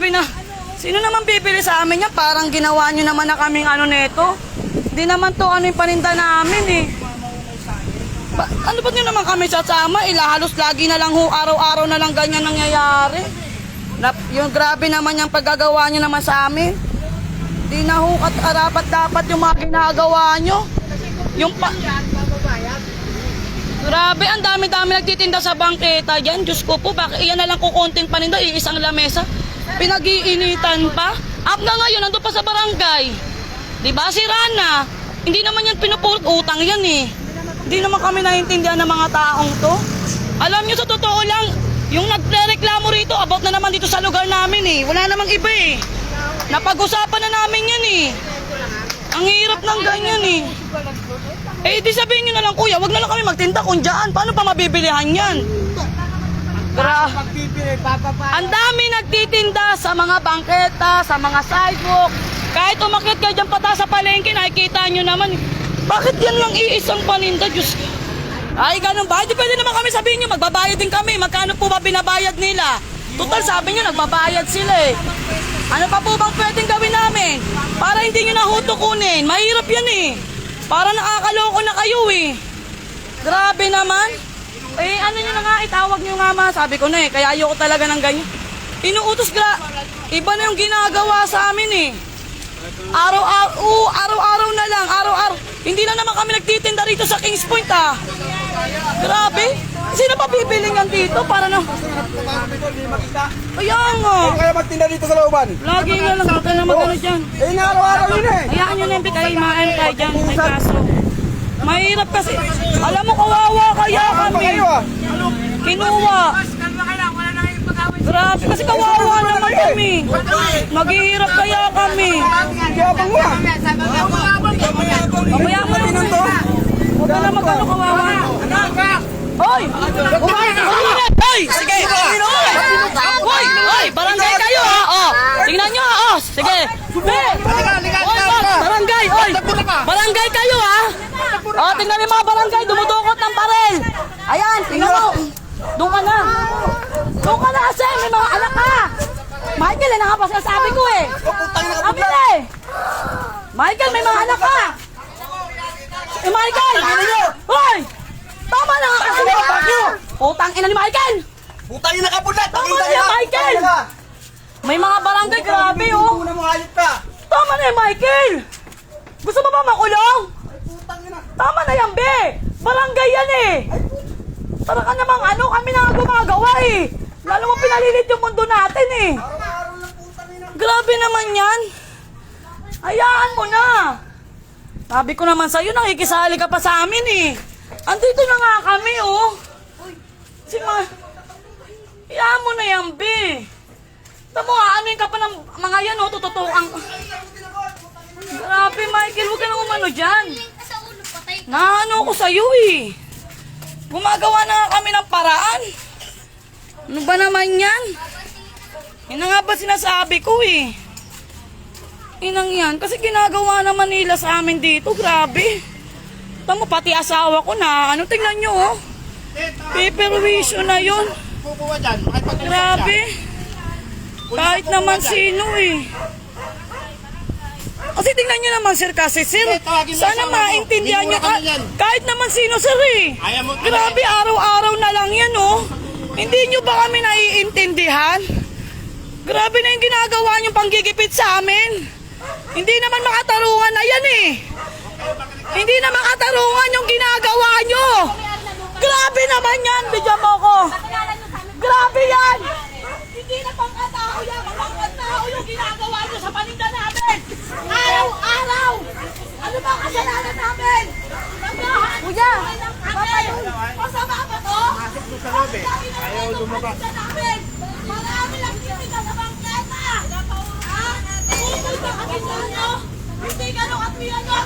grabe na. Sino naman bibili sa amin yan? Parang ginawa nyo naman na kaming ano neto. Hindi naman to ano yung paninda namin eh. Ba, ano ba nyo naman kami sasama? Eh, lagi na lang ho, araw-araw na lang ganyan nangyayari. Na, yung grabe naman yung paggagawa nyo naman sa amin. Di na ho kat dapat dapat yung mga ginagawa nyo. Yung pa... Grabe, ang dami-dami nagtitinda sa bangketa dyan. Diyos ko po, bakit iyan na lang kukunting paninda, iisang lamesa. Pinag-iinitan pa. Up na ngayon, nandun pa sa barangay. Di ba, si Rana? Hindi naman yan pinupulot utang yan eh. Hindi naman kami naiintindihan ng mga taong to. Alam nyo, sa totoo lang, yung nagre-reklamo rito, about na naman dito sa lugar namin eh. Wala namang iba eh. Napag-usapan na namin yan eh. Ang hirap ng ganyan eh. Eh, di sabihin nyo na lang, kuya, wag na lang kami magtinda kung dyan. Paano pa mabibilihan yan? Gra Magbibili, bababa. ang dami nagtitinda sa mga bangketa, sa mga sidewalk. Kahit umakit kayo dyan pata sa palengke, nakikita nyo naman. Bakit yan lang iisang paninda, Diyos? Ay, ganun ba? Di pwede naman kami sabihin nyo, magbabayad din kami. Magkano po ba binabayad nila? Total, sabi nyo, nagbabayad sila eh. Ano pa po bang pwedeng gawin namin? Para hindi nyo na hutukunin. Mahirap yan eh. Para nakakaloko na kayo eh. Grabe naman. Eh, ano nyo na nga, itawag nyo nga ma. Sabi ko na eh, kaya ayoko talaga ng ganyan. Inuutos gra... Iba na yung ginagawa sa amin eh. Araw-araw, oo, araw-araw na lang, araw-araw. Hindi na naman kami nagtitinda rito sa Kings Point ah. Grabe. Sino pa bibili yan dito para na... Kaya nga. Kaya magtinda dito sa looban. Lagi nga lang, ka na mag-ano dyan. Eh, na araw-araw yun eh. Hayaan nyo na yung kayo, maan tayo dyan, may kaso. Mahirap kasi. Alam mo, kawawa kaya kami. ah? Kinuha. Grabe, kasi kawawa naman kami. Maghihirap kaya kami. Yabang mo ah. Mamaya mo Pinon to. Huwag ka na mag-ano kawawa. Hoy! Kumain! Kumain! Hoy! Sige! Hoy! Hoy! Barangay kayo ha! Oh! Tingnan nyo ha! Oh! Sige! Hoy! Barangay! Hoy! Barangay kayo ha! Oh! Tingnan niyo mga barangay! Dumudukot ng barel! Ayan! Tingnan mo! Doon ka na! Doon ka na kasi! May mga anak ka! Michael, ano nga pa sinasabi ko eh! Amin eh! Michael, may mga anak ka! Eh, Michael! Hoy! Tama na nga kasi! Putang ina ni Michael! Putang ina ka pulat. Tama na yan. Michael! May mga barangay, grabe oh! Una mo hayop ka. Tama na yan, Michael! Gusto mo ba makulong? Putang ina. Tama na yan, be! Barangay yan eh! Para ka namang ano, kami na gumagawa eh! Lalo mo pinalilit yung mundo natin eh! Araw-araw lang putang ina. Grabe naman yan! Hayaan mo na! Sabi ko naman sa'yo, nakikisali ka pa sa amin eh! Andito na nga kami oh! Si Ma... Hayaan mo na yan, be! Tamo, aanin ka pa ng mga yan oh, tututukan. Grabe, Michael, huwag ka nang umano dyan. Naano ko sa'yo eh. Gumagawa na nga kami ng paraan. Ano ba naman yan? Yan na nga ba sinasabi ko eh. Inang yan, kasi ginagawa naman nila sa amin dito, grabe. Tamo, pati asawa ko na, ano, tingnan nyo oh. Paperwisyo na yun. Kukuha dyan. Makipag- Grabe. Kahit naman sino eh. Kasi tingnan nyo naman sir kasi sir, Eh, tawagin mo sana asawa mo. maintindihan nyo ka, yan. kahit naman sino sir eh. Ayaw mo- Grabe araw-araw na lang yan oh. Hindi nyo ba kami naiintindihan? Grabe na yung ginagawa nyo panggigipit sa amin. Hindi naman makatarungan na yan eh. Hindi na makatarungan yung ginagawa nyo. Grabe naman yan, bigyan mo ko. Grabe yan! Hindi na pangkatao yan, pangkatao yung ginagawa nyo sa paninda namin! Araw-araw! Ano ba ang kasalanan namin? Kuya! Masama ba to? Eh. Ayaw lumabas. Marami lang titinda sa bangketa! Ha? Hindi ganun at ano? Ha? Pinuha nyo na!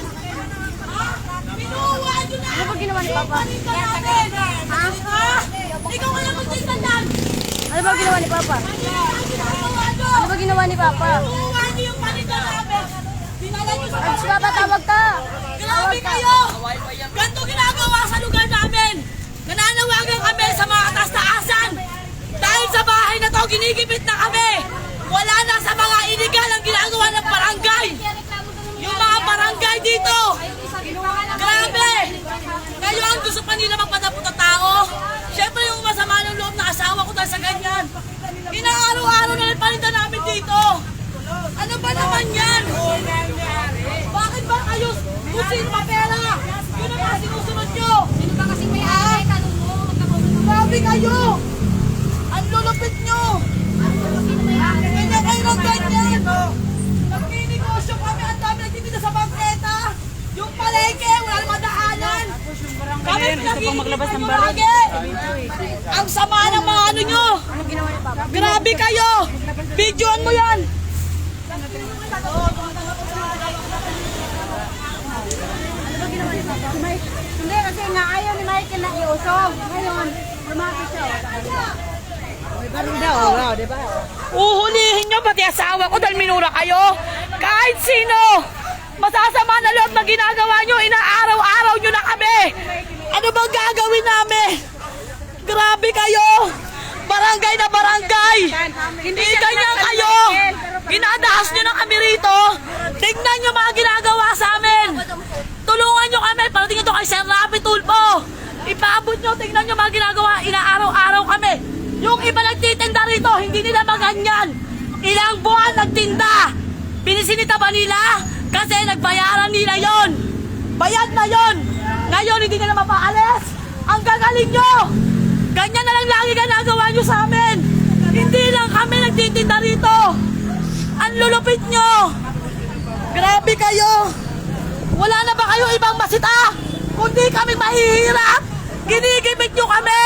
Ano ba ginawa ni Papa? Ha? Ikaw kaya magtinda lang! Ano ba ginawa ni Papa? Ano ba ginawa ni Papa? Sa Si Papa, tawag ka! Grabe kayo! Ganito ginagawa sa lugar namin! Nananawagan kami sa mga taas-taasan! Dahil sa bahay na to, ginigipit na kami! Wala na yan. Inaaraw-araw na lang paninda namin dito. Ano ba naman yan? Bakit ba kayo kusin pa pera? Yun ang mga sinusunod nyo. Sino ba kasi may ay? Tanong mo, magkakasunod. Grabe kayo! Ang lulupit nyo! Ganyan kayo ng ganyan! Nagninegosyo kami, ang dami nagtitinda sa bangketa! Yung palengke, wala namang daanan! Kami pinag-iinitan nyo lagi! Ang sama ng mga ano nyo! Anong ginawa ni Papa? Grabe kayo! Videoan mo yan! Ano ba ginawa ni Papa? Hindi, kasi nga ayaw ni Michael na iusog. Ngayon. Uhulihin nyo pati asawa ko dahil minura kayo. Kahit sino. Masasama na loob na ginagawa nyo. Inaaraw-araw nyo na kami. Ano bang gagawin namin? Grabe kayo. Barangay na barangay. Hindi ganyan kayo. Ginadahas nyo na kami rito. Tignan nyo mga ginagawa sa amin. Tulungan nyo kami. Parating ito kay Sir Rapi Tulpo. Ipaabot nyo. Tignan nyo mga ginagawa. Inaaraw-araw kami. Yung iba nagtitinda rito, hindi nila maganyan. Ilang buwan nagtinda. Binisinita ba nila? Kasi nagbayaran nila yon. Bayad na yon. Ngayon hindi nila mapaalis. Ang gagaling nyo. Ganyan na lang lagi ginagawa nyo sa amin. Hindi lang kami nagtitinda rito. Ang lulupit nyo. Grabe kayo. Wala na ba kayo ibang masita? Kundi kami mahihirap. Ginigipit nyo kami.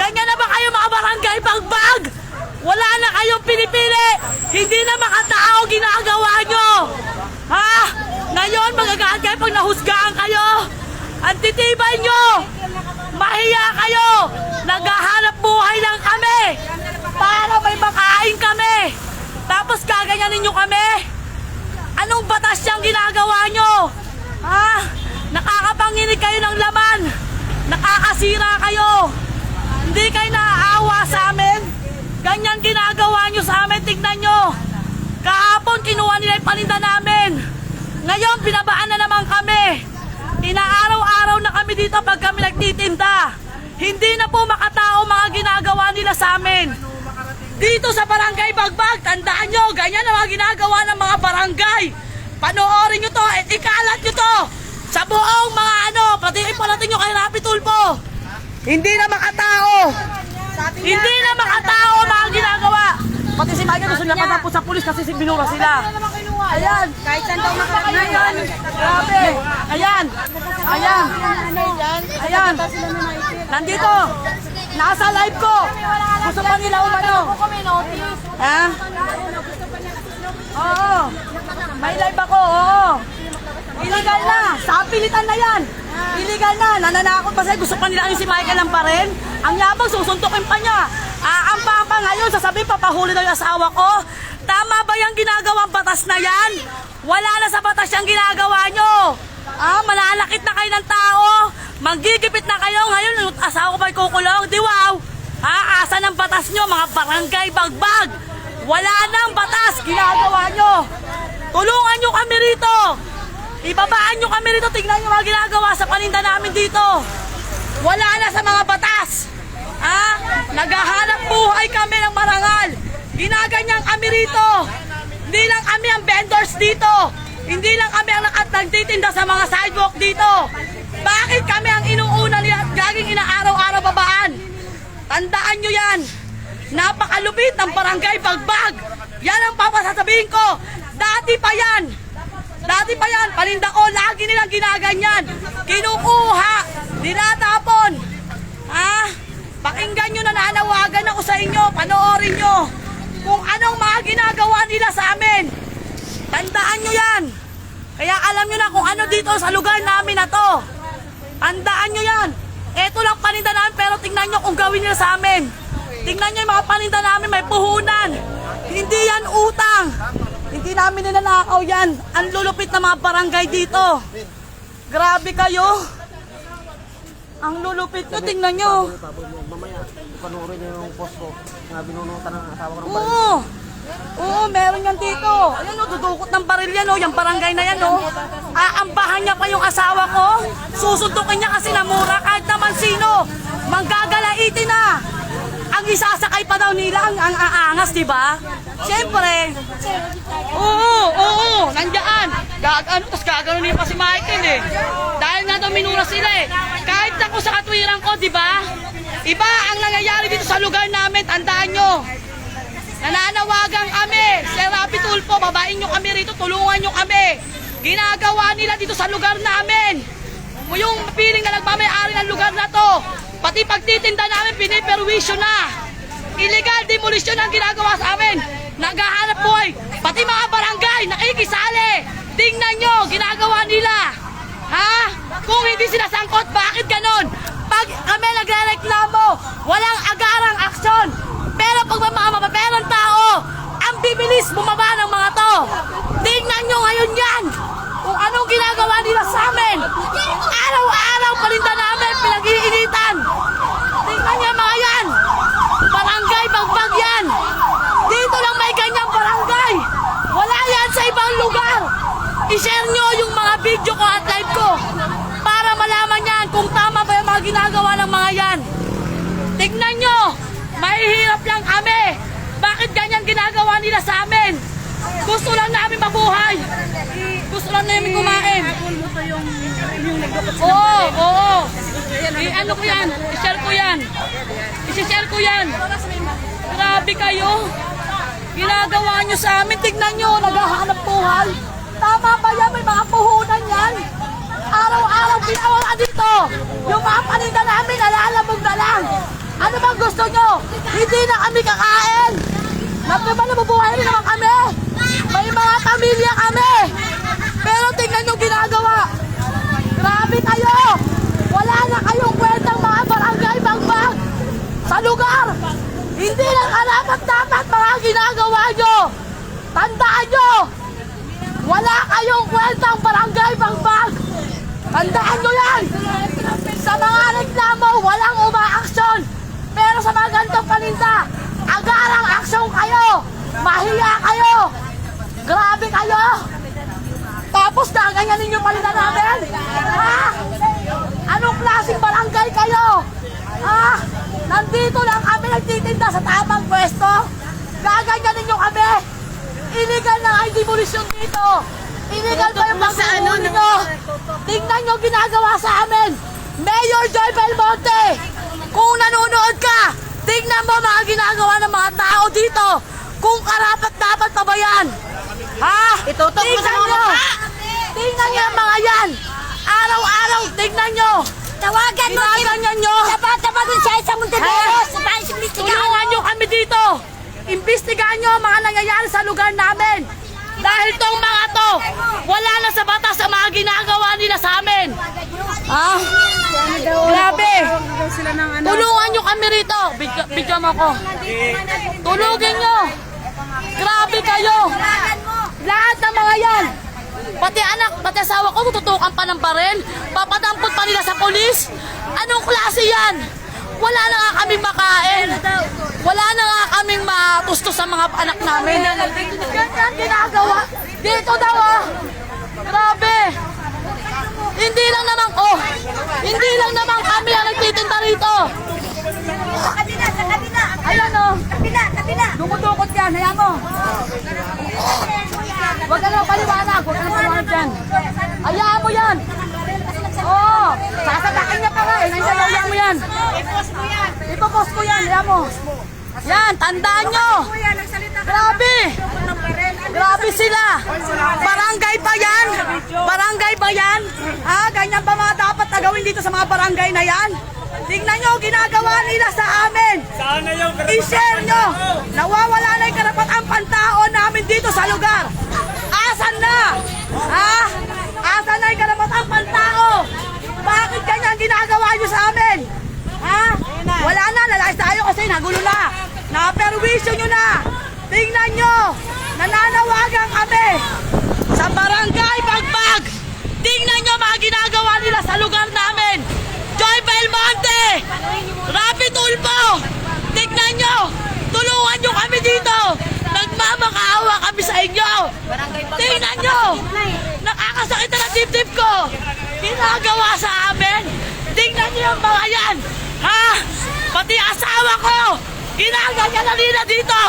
Ganyan na ba kayo mga barangay bagbag? Wala na kayong pinipili. Hindi na makatao ginagawa nyo. Ha? Ngayon magagalit kayo pag nahusgaan kayo. Ang titibay nyo. Mahiya kayo. Naghahanap buhay lang kami. Para may makain kami. Tapos kaganyanin nyo kami. Anong batas yung ginagawa nyo? Ha? Nakakapanginig kayo ng laman. Nakakasira kayo. Hindi kayo naaawa sa amin. Ganyan ginagawa nyo sa amin. Tignan nyo. Kahapon kinuha nila yung paninda namin. Ngayon binabaan na naman kami. Inaaraw-araw na kami dito pag kami nagtitinda. Hindi na po makatao mga ginagawa nila sa amin. Dito sa barangay Bagbag, tandaan nyo, ganyan ang mga ginagawa ng mga barangay. Panoorin nyo to at ikalat nyo to sa buong mga ano, pati ipalatin nyo kay Rapi Tulpo. Hindi na makatao. Hindi na makatao ang mga ginagawa. Pati si Maya gusto niya patapos sa pulis kasi si binura sila. Ayan. Kahit saan daw makakita. Ayan. Grabe. Ayan. Ayan. Ayan. Nandito. Nasa live ko. Gusto pa nila umano. Ha? Oo. May live ako, oo. Illegal na. Sa pilitan na yan. Illegal na. Nananakot pa sa'yo. Gusto pa nila si Michael lang pa rin. Ang yabang, susuntukin pa niya. Aampa pa ngayon. Sasabihin, papahuli daw yung asawa ko. Tama ba yung ginagawang batas na yan? Wala na sa batas yung ginagawa nyo. Ah, malalakit na kayo ng tao. Manggigipit na kayo. Ngayon, asawa ko ba'y kukulong? Di wow. Ah, asa ng batas nyo, mga barangay bagbag. Wala nang batas, ginagawa nyo. Tulungan nyo kami rito. Ibabaan nyo kami rito, tignan nyo mga ginagawa sa paninda namin dito. Wala na sa mga batas. Ah, naghahanap buhay kami ng marangal. Ginaganyan kami rito. Hindi lang kami ang vendors dito. Hindi lang kami ang nagtitinda sa mga sidewalk dito. Bakit kami ang inuuna nila at gaging inaaraw-araw babaan? Tandaan nyo yan. Napakalupit ng barangay Bagbag. Yan ang papasasabihin ko. Dati pa yan. Dati pa yan. Paninda ko, lagi nilang ginaganyan. Kinukuha. Dinatapon. Ha? Pakinggan nyo, nananawagan ako sa inyo. Panoorin nyo. Kung anong mga ginagawa nila sa amin. Tandaan nyo yan. Kaya alam nyo na kung ano dito sa lugar namin na to. Tandaan nyo yan. Eto lang paninda namin pero tingnan nyo kung gawin nila sa amin. Tingnan nyo yung mga paninda namin may puhunan. Hindi yan utang. Hindi namin ninanakaw yan. Ang lulupit ng mga barangay dito. Grabe kayo. Ang lulupit nyo, tingnan nyo. Mamaya, panoorin niyo yung post ko na binunutan ng asawa ko ng Oo. Oo, meron yan dito. Ayan o, dudukot ng baril yan o. Yung barangay na yan o. Aambahan niya pa yung asawa ko. Susuntukin niya kasi namura kahit naman sino. Manggagalaitin na. Isasakay pa daw nila ang, ang aangas, di ba? Siyempre. Oo, oo, nandiyan. Gag ano, tapos gagano niya pa si Michael eh. Dahil nga daw minura sila eh. Kahit ako sa katwiran ko, di ba? Iba ang nangyayari dito sa lugar namin, tandaan nyo. Nananawagan kami. Sir Rapi Tulfo, babain nyo kami rito, tulungan nyo kami. Ginagawa nila dito sa lugar namin. Yung piling na nagmamayari ng lugar na to, pati pagtitinda namin, piniperwisyo na. Illegal demolition ang ginagawa sa amin. Naghahanap buhay. Pati mga barangay, nakikisali. Tingnan nyo, ginagawa nila. Ha? Kung hindi sila sangkot, bakit ganon? Pag kami nagre-reklamo, walang agarang aksyon. Pero pag may mga mapaperang tao, ang bibilis bumaba ng mga to. Tingnan nyo ngayon yan. Kung anong ginagawa nila sa amin. Araw-araw palinda namin, pinag-iinitan. Tingnan nyo mga yan. Barangay, bagbag yan. Dito lang may ganyang barangay. Wala yan sa ibang lugar. I-share nyo yung mga video ko at live ko para malaman yan kung tama ba yung mga ginagawa ng mga yan. Tignan nyo, mahihirap lang kami. Bakit ganyan ginagawa nila sa amin? Gusto lang namin mabuhay. Gusto lang namin kumain. Oo, oo. I- ano ko yan? I-share ko yan. I-share ko yan. Grabe kayo. Ginagawa nyo sa amin. Tignan nyo, naghahanap buhay. Tama ba yan? May mga puhunan yan. Araw-araw pinawala dito. Yung mga paninda namin, nalalamog na lang. Ano bang gusto nyo? Hindi na kami kakain. Nabiba nabubuhay rin naman kami. May mga pamilya kami. Pero tingnan nyo ginagawa. Grabe kayo. Wala na kayong kwentang mga barangay bangbang sa lugar. Hindi lang karapat dapat mga ginagawa nyo. Tandaan nyo. Wala kayong kwentang barangay bangbang. Tandaan nyo yan. Sa mga reklamo, walang umaaksyon. Pero sa mga ganitong paninda, agarang aksyon kayo. Mahiya kayo. Grabe kayo. Tapos gaganyanin yung palinda namin? Ha? Anong klaseng barangay kayo? Ha? Nandito lang kami nagtitinda sa tamang pwesto. Gaganyanin nyo kami. Illegal na yung demolition dito. Illegal pa yung pagkukunin nyo. Tingnan nyo ginagawa sa amin. Mayor Joy Belmonte, kung nanonood ka, tingnan mo mga ginagawa ng mga tao dito. Kung karapat dapat pa ba yan? Ha? Itutok mo sa mga. Tingnan nyo ang mga yan. Araw-araw, tingnan nyo. Tawagan mo nyo. Dapat tawagan siya sa si Tulungan nyo kami dito. Imbestigahan nyo ang mga nangyayari sa lugar namin. Dahil tong mga to, wala na sa batas ang mga ginagawa nila sa amin. Ah, grabe. Tulungan nyo kami rito. Bidyo mo ko. Tulugin nyo. Grabe kayo. Lahat ng mga yan. Pati anak, pati asawa ko, tututukan pa ng barel. Papadampot pa nila sa polis. Anong klase yan? Wala na nga kaming makain. Wala na nga kaming matusto sa mga anak namin. Ganyan ginagawa. Dito daw ah. Grabe. Hindi lang naman, oh. Hindi lang naman kami ang nagtitinda rito. Sa kabila, sa kabila. Ayan oh. Kabila, kabila. Dumudukot yan, hayaan mo. Huwag ka na paliwanag, huwag ka na paliwanag dyan. Hayaan mo yan. Oo, oh, sasabakin niya pa nga eh. Nandiyan, hayaan mo yan. I-post mo yan. Ipopost ko yan, hayaan mo. Yan, tandaan nyo. Grabe. Grabe sila. Barangay ba yan? Barangay ba yan? Ha? Ganyan ba mga dapat na gawin dito sa mga barangay na yan? Tingnan nyo, ginagawa nila sa amin. Sana yung I-share nyo! Nawawala na yung karapatang pantao namin dito sa lugar! Asan na? Ha? Asan na yung karapatang pantao? Bakit ganyan ginagawa nyo sa amin? Ha? Wala na, lalayas tayo kasi nagulo na. Naperwisyo nyo na. Tingnan nyo, nananawagan kami sa barangay Bagbag. Tingnan nyo mga ginagawa nila sa lugar namin. Joy Belmonte! Rapi Tulpo! Tignan nyo! Tulungan nyo kami dito! Nagmamakaawa kami sa inyo! Tingnan nyo! Nakakasakit na dibdib ko! Ginagawa sa amin! Tingnan nyo yung mga yan! Ha? Pati asawa ko! Ginaganyan na nila dito!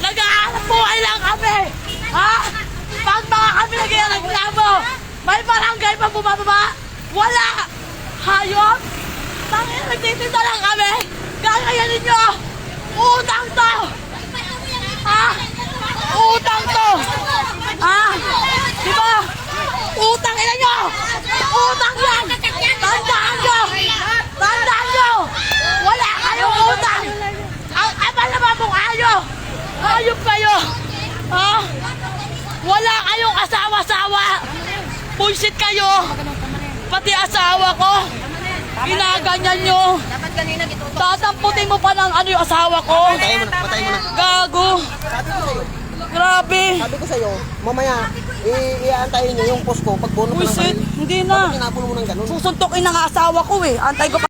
Nag-aanap buhay lang kami! Ha? Pag mga kami nag-ireklamo, may barangay pa bumababa? Wala! Hayop! Tangin, nagtitinda lang kami! Gagayanin nyo! Utang to! Ha? Utang to! Ha? Di ba? Utang ina nyo! Utang yan! Tandaan nyo! Tandaan nyo! Wala kayong utang! Ang amal na mong ayo! Hayop kayo! Ha? Wala kayong asawa-sawa! Bullshit kayo! Pati asawa ko! Ginaganyan nyo! Dapat kanina gito. Tatamputin mo pa ng ano yung asawa ko! Patayin mo na, mo na. Gago! Sabi ko sa'yo, Grabe! sabi ko sa'yo, mamaya, iaantayin niyo yung post ko pag bono ko ng Bullshit! baril. Hindi na! Kinapon mo ng ganun. Susuntokin na nga asawa ko eh. Antay ko pa